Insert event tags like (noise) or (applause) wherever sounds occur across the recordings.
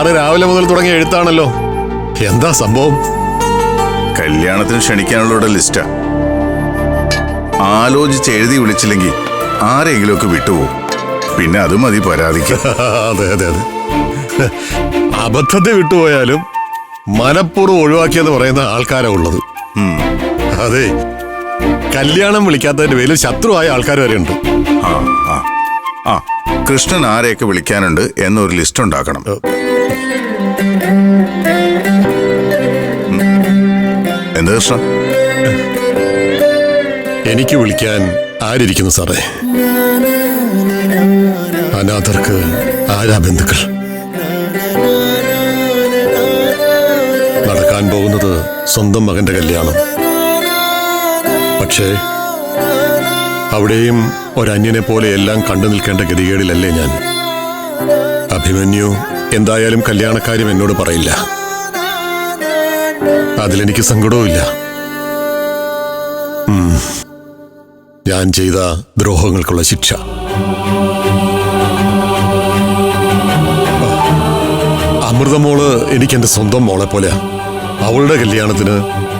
ഇന്നലെ രാവിലെ മുതൽ തുടങ്ങിയ എഴുത്താണല്ലോ. എന്താ സംഭവം? കല്യാണത്തിന് ക്ഷണിക്കാനുള്ള ലിസ്റ്റാ. ആലോചിച്ച് എഴുതി വിളിച്ചില്ലെങ്കിൽ ആരെങ്കിലുമൊക്കെ വിട്ടുപോകും. പിന്നെ അത് മതി പരാതിക്ക്. (laughs) അതെ അതെ അതെ. അബദ്ധത്തെ വിട്ടുപോയാലും മനഃപൂർവം ഒഴിവാക്കിയെന്ന് പറയുന്ന ആൾക്കാരാ ഉള്ളത്. അതെ കല്യാണം വിളിക്കാത്തതിന്റെ പേരിൽ ശത്രുവായ ആൾക്കാർ വരെയുണ്ട്. ഉണ്ട് ആ ആ ആ. കൃഷ്ണൻ ആരെയൊക്കെ വിളിക്കാനുണ്ട് എന്നൊരു ലിസ്റ്റ് ഉണ്ടാക്കണം. എന്ത് കൃഷ്ണ? എനിക്ക് വിളിക്കാൻ ആരിയ്ക്കുന്നു സാറേ? അനാഥർക്ക് ആരാ ബന്ധുക്കൾ? നടക്കാൻ പോകുന്നത് സ്വന്തം മകന്റെ കല്യാണം. പക്ഷേ അവിടെയും ഒരന്യനെ പോലെ എല്ലാം കണ്ടു നിൽക്കേണ്ട ഗതികേടിലല്ലേ ഞാൻ? അഭിമന്യു എന്തായാലും കല്യാണക്കാര്യം എന്നോട് പറയില്ല. അതിലെനിക്ക് സങ്കടവുമില്ല. ഞാൻ ചെയ്ത ദ്രോഹങ്ങൾക്കുള്ള ശിക്ഷ. അമൃതമോൾ എനിക്ക് എന്റെ സ്വന്തം മോളെ പോലെയാ അവളുടെ കല്യാണത്തിന്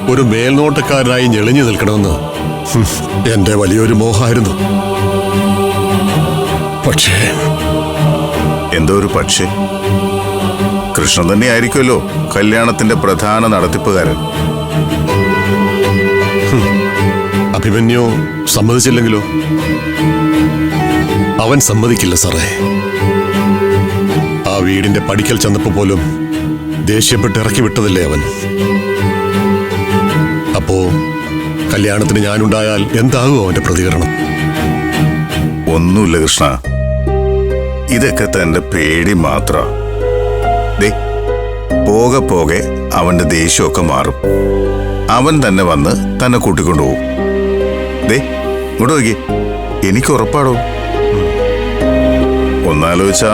ഒരു മേൽനോട്ടക്കാരനായി ഞെളിഞ്ഞു നിൽക്കണമെന്ന് എന്റെ വലിയൊരു മോഹമായിരുന്നു. പക്ഷേ എന്തോ ഒരു പക്ഷേ. കൃഷ്ണൻ തന്നെ ആയിരിക്കുമല്ലോ കല്യാണത്തിന്റെ പ്രധാന നടത്തിപ്പുകാരൻ. അഭിമന്യു സമ്മതിച്ചില്ലെങ്കിലോ? അവൻ സമ്മതിക്കില്ല സാറേ. ആ വീടിന്റെ പടിക്കൽ ചെന്നപ്പോ പോലും ദേഷ്യപ്പെട്ട് ഇറക്കി വിട്ടതല്ലേ അവൻ? അപ്പോ കല്യാണത്തിന് ഞാനുണ്ടായാൽ എന്താകും അവന്റെ പ്രതികരണം? ഒന്നുമില്ല കൃഷ്ണ. ഇതൊക്കെ തന്റെ പേടി മാത്ര. പോകെ പോകെ അവന്റെ ദേഷ്യമൊക്കെ മാറും. അവൻ തന്നെ വന്ന് തന്നെ കൂട്ടിക്കൊണ്ടുപോകും ദേ ഇങ്ങോട്ട് നോക്കി എനിക്ക് ഉറപ്പാടോ? ഒന്നാലോചിച്ചാ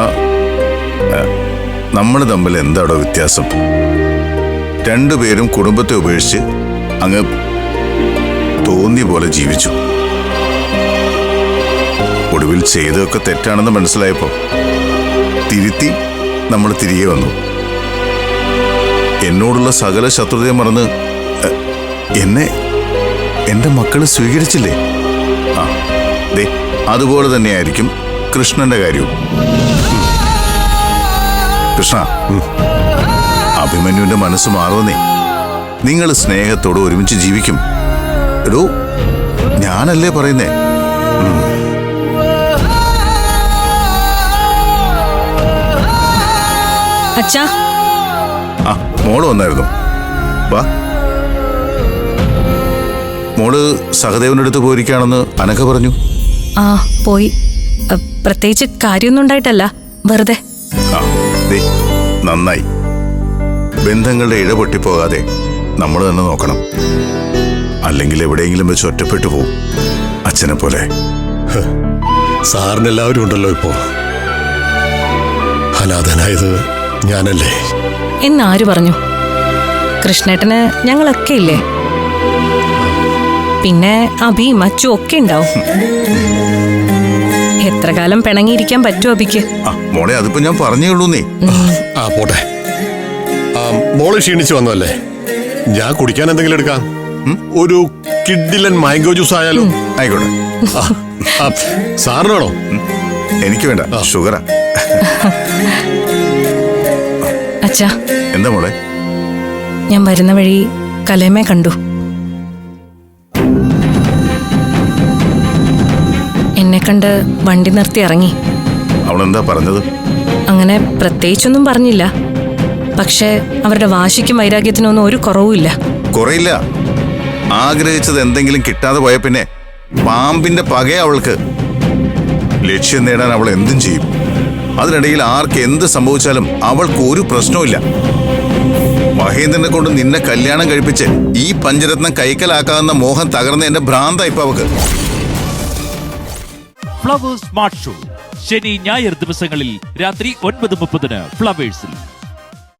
നമ്മൾ തമ്മിൽ എന്താടോ വ്യത്യാസം? രണ്ടുപേരും കുടുംബത്തെ ഉപേക്ഷിച്ച് അങ്ങ് തോന്നിയ പോലെ ജീവിച്ചു. ഒടുവിൽ ചെയ്തതൊക്കെ തെറ്റാണെന്ന് മനസ്സിലായപ്പോൾ തിരുത്തി നമ്മൾ തിരികെ വന്നു. എന്നോടുള്ള സകല ശത്രുതയും മറന്ന് എന്നെ എന്റെ മക്കൾ സ്വീകരിച്ചില്ലേ? ആ ദേ അതുപോലെ തന്നെയായിരിക്കും കൃഷ്ണന്റെ കാര്യവും. കൃഷ്ണ അഭിമന്യുവിന്റെ മനസ്സ് മാറുമെന്നേ നിങ്ങൾ സ്നേഹത്തോട് ഒരുമിച്ച് ജീവിക്കും. എടോ ഞാനല്ലേ പറയുന്നേ? അച്ഛാ. ആ മോൾ വന്നായിരുന്നു. വാ. മോൾ സഹദേവന്റെ അടുത്ത് പോയിരിക്കുകയാണെന്ന് അനഘ പറഞ്ഞു. ആ പോയി. പ്രത്യേകിച്ച് കാര്യമൊന്നും ഉണ്ടായിട്ടല്ല. വെറുതെ. നന്നായി. ബന്ധങ്ങളുടെ ഇഴ പൊട്ടിപ്പോകാതെ നമ്മൾ തന്നെ നോക്കണം. അല്ലെങ്കിൽ എവിടെയെങ്കിലും വെച്ച് ഒറ്റപ്പെട്ടു പോവും. അച്ഛനെ പോലെ. സാറിന് എല്ലാവരും ഉണ്ടല്ലോ ഇപ്പോ. അനാഥനായത് ഞാനല്ലേ? എന്നാര് പറഞ്ഞു? കൃഷ്ണേട്ടന് ഞങ്ങളൊക്കെ ഇല്ലേ? പിന്നെ അഭിയും അച്ചു ഒക്കെ ഉണ്ടാവും. എത്ര കാലം പിണങ്ങിയിരിക്കാൻ പറ്റുമോ അഭിക്ക് ആ മോളെ അതിപ്പോ ഞാൻ പറഞ്ഞേ ഉള്ളൂന്നേ. നീ ആ പോട്ടെ. മോൾ ക്ഷീണിച്ചു വന്നല്ലേ ഞാൻ കുടിക്കാൻ എന്തെങ്കിലും എടുക്കാം? ഒരു കിഡിലൻ മാംഗോ ജ്യൂസ് ആയാലും? ആയിക്കോട്ടെ. സാറിനാണോ? എനിക്ക് വേണ്ട ഷുഗറാ. അച്ഛാ. എന്താ മോളെ? ഞാൻ വരുന്ന വഴി കലേമേ കണ്ടു. എന്നെ കണ്ട് വണ്ടി നിർത്തി ഇറങ്ങി. അവളെന്താ പറഞ്ഞത്? അങ്ങനെ പ്രത്യേകിച്ചൊന്നും പറഞ്ഞില്ല. പക്ഷേ അവരുടെ വാശിക്കും വൈരാഗ്യത്തിനും ഒന്നും ഒരു കുറവുമില്ല. കുറയില്ല. ആഗ്രഹിച്ചത് എന്തെങ്കിലും കിട്ടാതെ പോയ പിന്നെ പാമ്പിന്റെ പകയ അവൾക്ക്. ലക്ഷ്യം നേടാൻ അവൾ എന്തും ചെയ്യും. അതിനിടയിൽ ആർക്ക് എന്ത് സംഭവിച്ചാലും അവൾക്ക് ഒരു പ്രശ്നവുമില്ല. മഹേന്ദ്രനെ കൊണ്ട് നിന്നെ കല്യാണം കഴിപ്പിച്ച് ഈ പഞ്ചരത്നം കൈക്കലാക്കാവുന്ന മോഹം തകർന്ന എന്റെ ഭ്രാന്ത ഇപ്പൊ അവക്ക്. Flowers smart show. ശനി ഞായർ ദിവസങ്ങളിൽ രാത്രി ഒൻപത് മുപ്പതിന് ഫ്ലവേഴ്സിൽ.